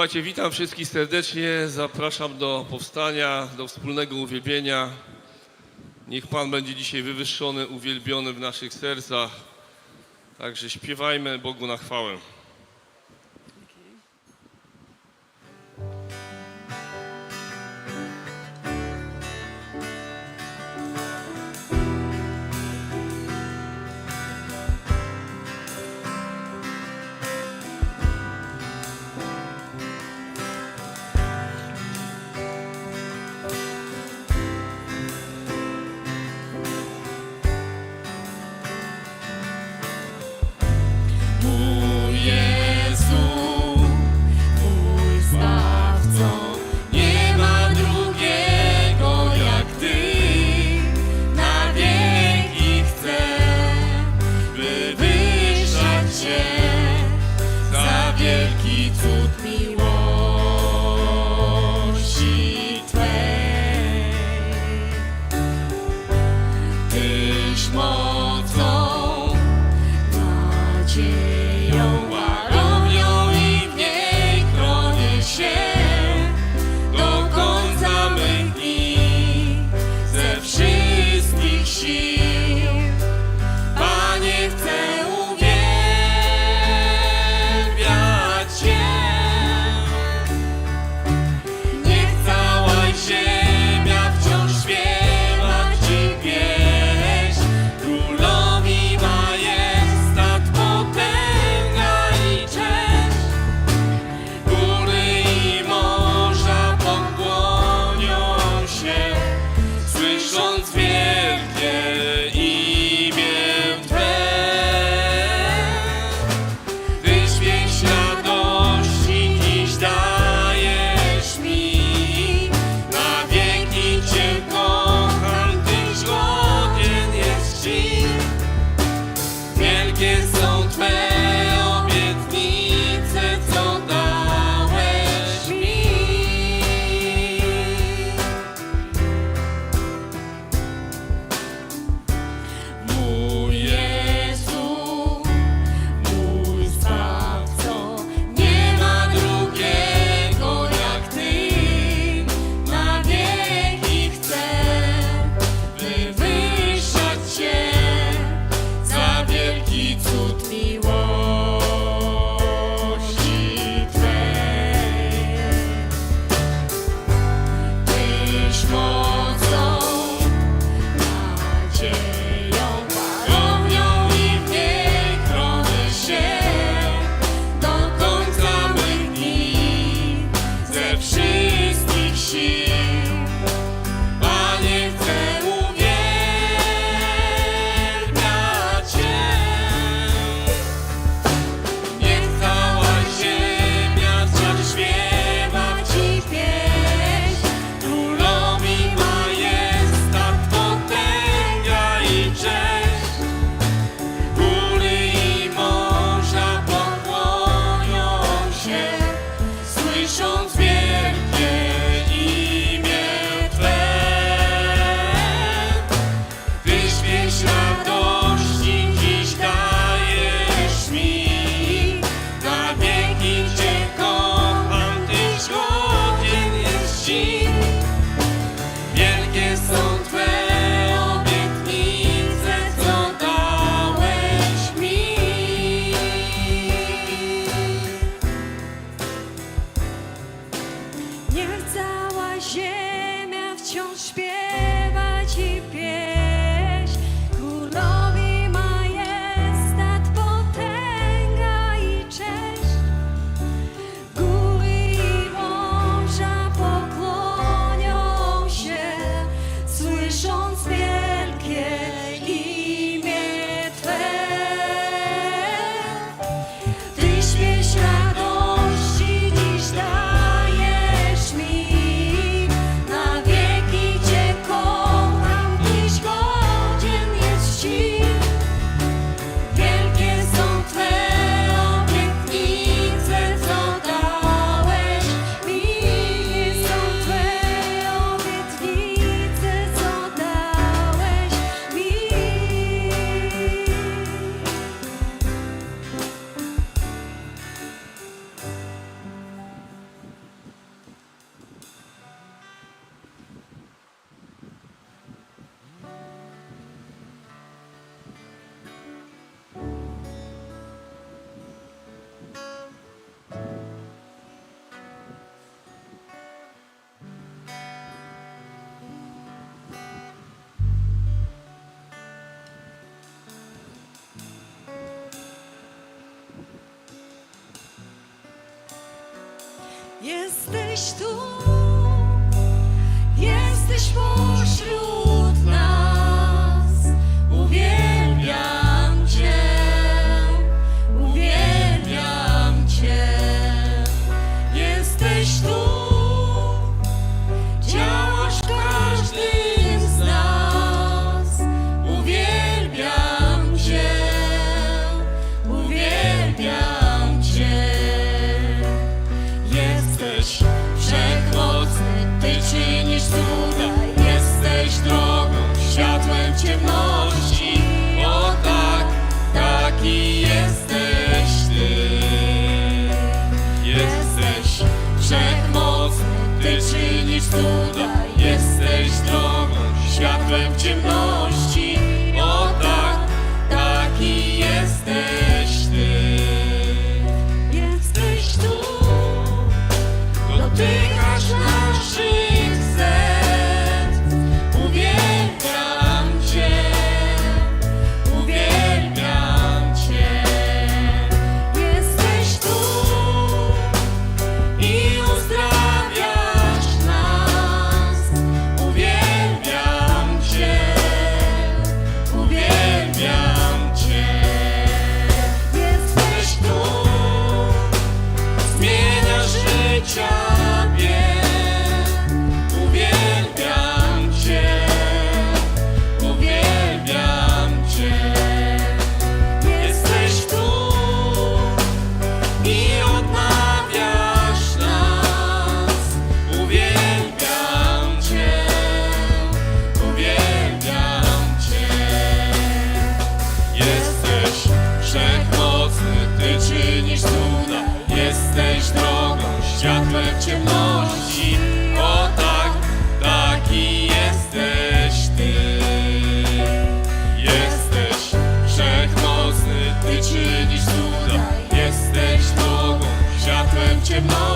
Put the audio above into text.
Słuchajcie, witam wszystkich serdecznie. Zapraszam do powstania, do wspólnego uwielbienia. Niech Pan będzie dzisiaj wywyższony, uwielbiony w naszych sercach. Także śpiewajmy Bogu na chwałę. mocą na ciebie. Jesteś tu, jesteś pośród my